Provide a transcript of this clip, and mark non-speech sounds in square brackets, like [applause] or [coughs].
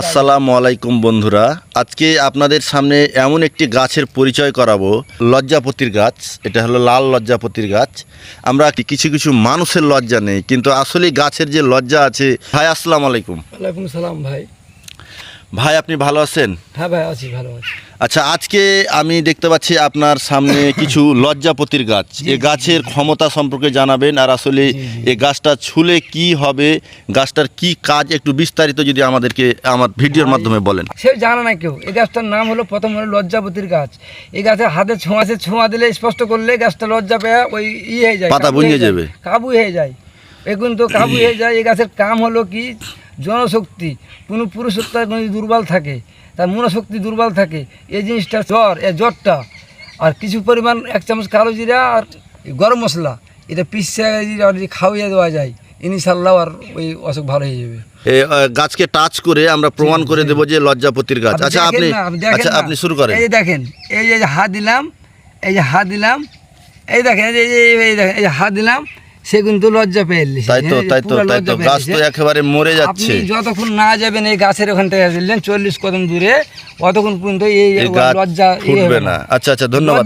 আসসালামু আলাইকুম বন্ধুরা। আজকে আপনাদের সামনে এমন একটি গাছের পরিচয় করাবো, লজ্জাপতির গাছ। এটা হলো লাল লজ্জাপতির গাছ। আমরা কিছু কিছু মানুষের লজ্জা নেই, কিন্তু আসলে গাছের যে লজ্জা আছে, ভাই, আসসালাম আলাইকুম। আলাইকুম সালাম, ভাই। ভাই আপনি ভালো আছেন? হ্যাঁ ভাই আছি ভালো আছি। আচ্ছা আজকে আমি দেখতে পাচ্ছি আপনার সামনে [coughs] কিছু লজ্জাপতির গাছ। এ গাছের ক্ষমতা সম্পর্কে জানাবেন আর আসলে এ গাছটা ছুলে কি হবে গাছটার কি কাজ একটু বিস্তারিত যদি আমাদেরকে আমার ভিডিওর মাধ্যমে বলেন। সে জানে না কেউ। এই গাছটার নাম হলো প্রথম হলো লজ্জাপতির গাছ। এই গাছের হাতে ছোঁয়াছে ছোঁয়া দিলে স্পষ্ট করলে গাছটা লজ্জা পেয়ে ওই ই হয়ে যায় পাতা যায়, যাবে। কাবু হয়ে যায়। এখন তো কাবু [coughs] হয়ে যায়। এই গাছের কাম হলো কি জনশক্তি কোনো পুরুষত্ব যদি দুর্বল থাকে তার মনোশক্তি দুর্বল থাকে এই জিনিসটা জ্বর এ জ্বরটা। আর কিছু পরিমাণ এক চামচ কালো জিরা আর গরম মশলা এটা পিসে যদি খাওয়াইয়ে দেওয়া যায় ইনশাল্লাহ আর ওই অসুখ ভালো হয়ে যাবে। গাছকে টাচ করে আমরা প্রমাণ করে দেবো যে লজ্জাপতির গাছ। আচ্ছা আপনি না, আচ্ছা আপনি শুরু করেন। এই দেখেন এই যে হাত দিলাম এই যে হাত দিলাম এই দেখেন এই যে এই- এই দেখেন এই যে হাত দিলাম সে কিন্তু লজ্জা পেয়ে তাই তো তাই তো তাই তো গাছ তো একেবারে মরে যাচ্ছে। যতক্ষণ না যাবেন এই গাছের ওখান থেকে চল্লিশ কদম দূরে অতক্ষণ পর্যন্ত এই লজ্জা ফুটবে হবে না। আচ্ছা আচ্ছা ধন্যবাদ।